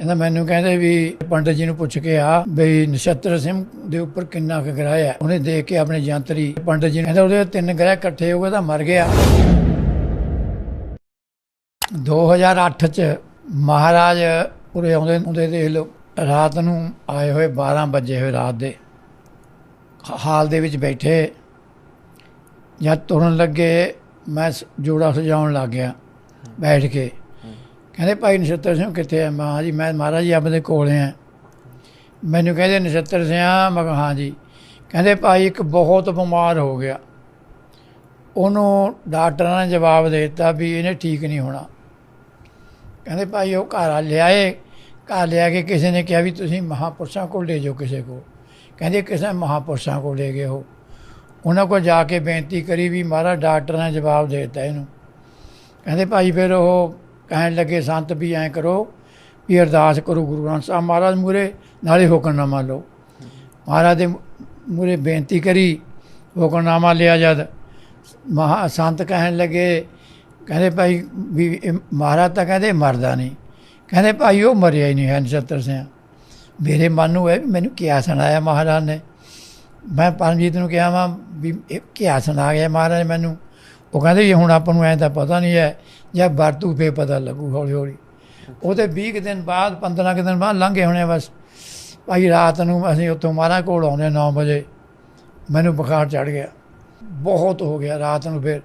ਕਹਿੰਦਾ ਮੈਨੂੰ ਕਹਿੰਦੇ ਵੀ ਪੰਡਤ ਜੀ ਨੂੰ ਪੁੱਛ ਕੇ ਆ ਬਈ ਨਛੱਤਰ ਸਿੰਘ ਦੇ ਉੱਪਰ ਕਿੰਨਾ ਕੁ ਗ੍ਰਹਿ ਹੈ। ਉਹਨੇ ਦੇਖ ਕੇ ਆਪਣੇ ਯੰਤਰੀ ਪੰਡਤ ਜੀ ਨੇ ਕਹਿੰਦਾ ਉਹਦੇ ਤਿੰਨ ਗ੍ਰਹਿ ਇਕੱਠੇ ਹੋ ਗਏ ਤਾਂ ਮਰ ਗਿਆ। 2008 ਚ ਮਹਾਰਾਜ ਉਰੇ ਆਉਂਦੇ ਹੁੰਦੇ ਦੇਖ ਲਓ, ਰਾਤ ਨੂੰ ਆਏ ਹੋਏ 12 ਵਜੇ ਹੋਏ ਰਾਤ ਦੇ। ਹਾਲ ਦੇ ਵਿੱਚ ਬੈਠੇ। ਜਾਂ ਤੁਰਨ ਲੱਗੇ, ਮੈਂ ਜੋੜਾ ਸਜਾਉਣ ਲੱਗ ਗਿਆ। ਬੈਠ ਕੇ ਕਹਿੰਦੇ ਭਾਈ ਨਛੱਤਰ ਸਿੰਘ ਕਿੱਥੇ ਆ? ਮੈਂ ਜੀ ਮੈਂ ਮਹਾਰਾਜ ਜੀ ਆਪਦੇ ਕੋਲ ਆ। ਮੈਨੂੰ ਕਹਿੰਦੇ ਨਛੱਤਰ ਸਿੰਘ ਮੈਂ ਕਿਹਾ, ਹਾਂ ਜੀ। ਕਹਿੰਦੇ ਭਾਈ ਇੱਕ ਬਹੁਤ ਬਿਮਾਰ ਹੋ ਗਿਆ। ਉਹਨੂੰ ਡਾਕਟਰਾਂ ਨੇ ਜਵਾਬ ਦੇ ਦਿੱਤਾ ਵੀ ਇਹਨੇ ਠੀਕ ਨਹੀਂ ਹੋਣਾ। ਕਹਿੰਦੇ ਭਾਈ ਉਹ ਘਰ ਆ ਲਿਆਏ। ਘਰ ਲਿਆ ਕੇ ਕਿਸੇ ਨੇ ਕਿਹਾ ਵੀ ਤੁਸੀਂ ਮਹਾਪੁਰਸ਼ਾਂ ਕੋਲ ਲੈ ਜਾਓ ਕਿਸੇ ਕੋਲ। ਕਹਿੰਦੇ ਕਿਸੇ ਮਹਾਪੁਰਸ਼ਾਂ ਕੋਲ ਲੈ ਗਏ ਉਹ। ਉਹਨਾਂ ਕੋਲ ਜਾ ਕੇ ਬੇਨਤੀ ਕਰੀ ਵੀ ਮਹਾਰਾਜ ਡਾਕਟਰ ਨੇ ਜਵਾਬ ਦੇ ਦਿੱਤਾ ਇਹਨੂੰ। ਕਹਿੰਦੇ ਭਾਈ ਫਿਰ ਉਹ ਕਹਿਣ ਲੱਗੇ, ਸੰਤ ਵੀ ਐਂ ਕਰੋ ਵੀ ਅਰਦਾਸ ਕਰੋ ਗੁਰੂ ਗ੍ਰੰਥ ਸਾਹਿਬ ਮਹਾਰਾਜ ਮੂਰੇ ਨਾਲੇ ਹੁਕਮਨਾਮਾ ਲਓ। ਮਹਾਰਾਜ ਦੇ ਮੂਰੇ ਬੇਨਤੀ ਕਰੀ, ਹੁਕਮਨਾਮਾ ਲਿਆ ਜਦ। ਮਹਾ, ਸੰਤ ਕਹਿਣ ਲੱਗੇ, ਕਹਿੰਦੇ ਭਾਈ ਵੀ ਇਹ ਮਹਾਰਾਜ ਤਾਂ ਕਹਿੰਦੇ ਮਰਦਾ ਨਹੀਂ। ਕਹਿੰਦੇ ਭਾਈ ਉਹ ਮਰਿਆ ਹੀ ਨਹੀਂ ਹੈ ਨਛੱਤਰ ਸਿੰਘ ਮੇਰੇ ਮਨ ਨੂੰ ਹੈ ਵੀ ਮੈਨੂੰ ਕਿਆ ਸੁਣਾਇਆ ਮਹਾਰਾਜ ਨੇ। ਮੈਂ ਪਰਮਜੀਤ ਨੂੰ ਕਿਹਾ ਵਾਂ ਵੀ ਇਹ ਕਿਆ ਸੁਣਾ ਗਿਆ ਮਹਾਰਾਜ ਮੈਨੂੰ? ਉਹ ਕਹਿੰਦੇ ਜੀ ਹੁਣ ਆਪਾਂ ਨੂੰ ਐਂ ਤਾਂ ਪਤਾ ਨਹੀਂ ਹੈ, ਜਾਂ ਵਰਤੂ ਫੇ ਪਤਾ ਲੱਗੂ ਹੌਲੀ ਹੌਲੀ। ਉਹਦੇ 20 ਕੁ ਦਿਨ ਬਾਅਦ 15 ਕੁ ਦਿਨ ਬਾਅਦ ਲੰਘੇ ਹੋਣੇ ਬਸ। ਭਾਈ ਰਾਤ ਨੂੰ ਅਸੀਂ ਉੱਥੋਂ ਮਹਾਰਾਜ ਕੋਲ ਆਉਂਦੇ 9 ਵਜੇ। ਮੈਨੂੰ ਬੁਖਾਰ ਚੜ ਗਿਆ। ਬਹੁਤ ਹੋ ਗਿਆ ਰਾਤ ਨੂੰ ਫਿਰ।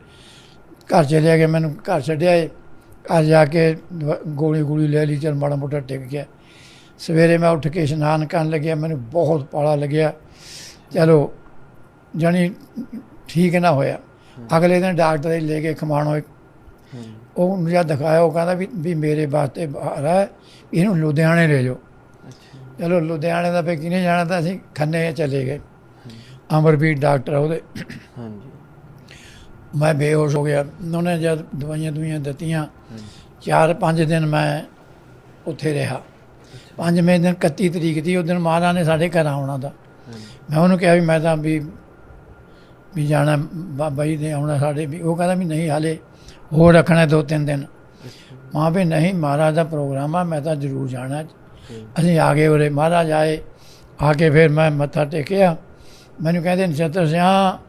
ਘਰ ਚਲੇ ਗਏ, ਮੈਨੂੰ ਘਰ ਛੱਡਿਆ ਏ ਘਰ ਜਾ ਕੇ ਗੋਲੀ ਗੋਲੀ ਲੈ ਲਈ, ਚਲ ਮਾੜਾ ਮੋਟਾ ਟਿਕ ਗਿਆ। ਸਵੇਰੇ ਮੈਂ ਉੱਠ ਕੇ ਇਸ਼ਨਾਨ ਕਰਨ ਲੱਗਿਆ, ਮੈਨੂੰ ਬਹੁਤ ਪਾਲਾ ਲੱਗਿਆ। ਚਲੋ, ਜਾਣੀ ਠੀਕ ਨਾ ਹੋਇਆ। ਅਗਲੇ ਦਿਨ ਡਾਕਟਰ ਦੇ ਲੈ ਕੇ ਖਮਾਣੋ ਉਹ ਮੈਨੂੰ ਜਦ ਦਿਖਾਇਆ ਉਹ ਕਹਿੰਦਾ ਵੀ ਵੀ ਮੇਰੇ ਵਾਸਤੇ ਬਾਹਰ ਹੈ ਇਹਨੂੰ ਲੁਧਿਆਣੇ ਲੈ ਜਾਓ। ਚਲੋ ਲੁਧਿਆਣੇ ਦਾ ਫੇ ਕਿਨੇ ਜਾਣਾ ਤਾਂ ਅਸੀਂ ਖੰਨੇ ਚਲੇ ਗਏ। ਅਮਰਵੀਰ ਡਾਕਟਰ ਉਹਦੇ। ਹਾਂਜੀ। ਮੈਂ ਬੇਹੋਸ਼ ਹੋ ਗਿਆ। ਉਹਨੇ ਜਦ ਦਵਾਈਆਂ ਦੁਈਆਂ ਦਿੱਤੀਆਂ ਚਾਰ ਪੰਜ ਦਿਨ ਮੈਂ ਉੱਥੇ ਰਿਹਾ। ਪੰਜਵੇਂ ਦਿਨ 31 ਤਰੀਕ ਦੀ ਉਸ ਦਿਨ ਮਹਾਰਾਜ ਨੇ ਸਾਡੇ ਘਰ ਆਉਣਾ ਦਾ। ਮੈਂ ਉਹਨੂੰ ਕਿਹਾ ਵੀ ਮੈਂ ਤਾਂ ਵੀ ਵੀ ਜਾਣਾ ਬਾਬਾ ਜੀ ਦੇ ਆਉਣਾ ਸਾਡੇ ਵੀ ਉਹ ਕਹਿੰਦਾ ਵੀ ਨਹੀਂ ਹਾਲੇ ਹੋਰ ਰੱਖਣਾ ਦੋ ਤਿੰਨ ਦਿਨ। ਮਾਂ ਵੀ ਨਹੀਂ ਮਹਾਰਾਜ ਦਾ ਪ੍ਰੋਗਰਾਮ ਆ ਮੈਂ ਤਾਂ ਜ਼ਰੂਰ ਜਾਣਾ। ਅਸੀਂ ਆ ਗਏ ਉਰੇ ਮਹਾਰਾਜ ਆਏ ਆ ਕੇ ਫਿਰ ਮੈਂ ਮੱਥਾ ਟੇਕਿਆ। ਮੈਨੂੰ ਕਹਿੰਦੇ ਨਛੱਤਰ ਸਿਆ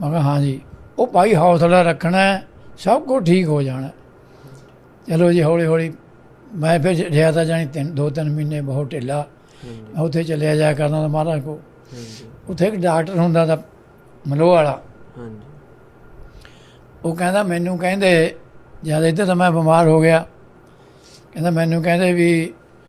ਮੈਂ ਕਿਹਾ ਹਾਂ ਜੀ ਉਹ ਭਾਈ ਹੌਸਲਾ ਰੱਖਣਾ ਸਭ ਕੁਝ ਠੀਕ ਹੋ ਜਾਣਾ। ਚਲੋ ਜੀ ਹੌਲੀ ਹੌਲੀ ਮੈਂ ਫਿਰ ਰਿਹਾ ਤਾਂ ਜਾਣੀ ਤਿੰਨ ਦੋ ਤਿੰਨ ਮਹੀਨੇ ਬਹੁਤ ਢਿੱਲਾ। ਉੱਥੇ ਚਲਿਆ ਜਾਇਆ ਕਰਦਾ ਤਾਂ ਮਹਾਰਾਜ ਕੋ। ਉੱਥੇ ਇੱਕ ਡਾਕਟਰ ਹੁੰਦਾ ਤਾਂ ਮਲੋਹ ਵਾਲਾ ਹਾਂਜੀ। ਉਹ ਕਹਿੰਦਾ ਮੈਨੂੰ ਕਹਿੰਦੇ ਜਦ ਇੱਥੇ ਤਾਂ ਮੈਂ ਬਿਮਾਰ ਹੋ ਗਿਆ। ਕਹਿੰਦਾ ਮੈਨੂੰ ਕਹਿੰਦੇ ਵੀ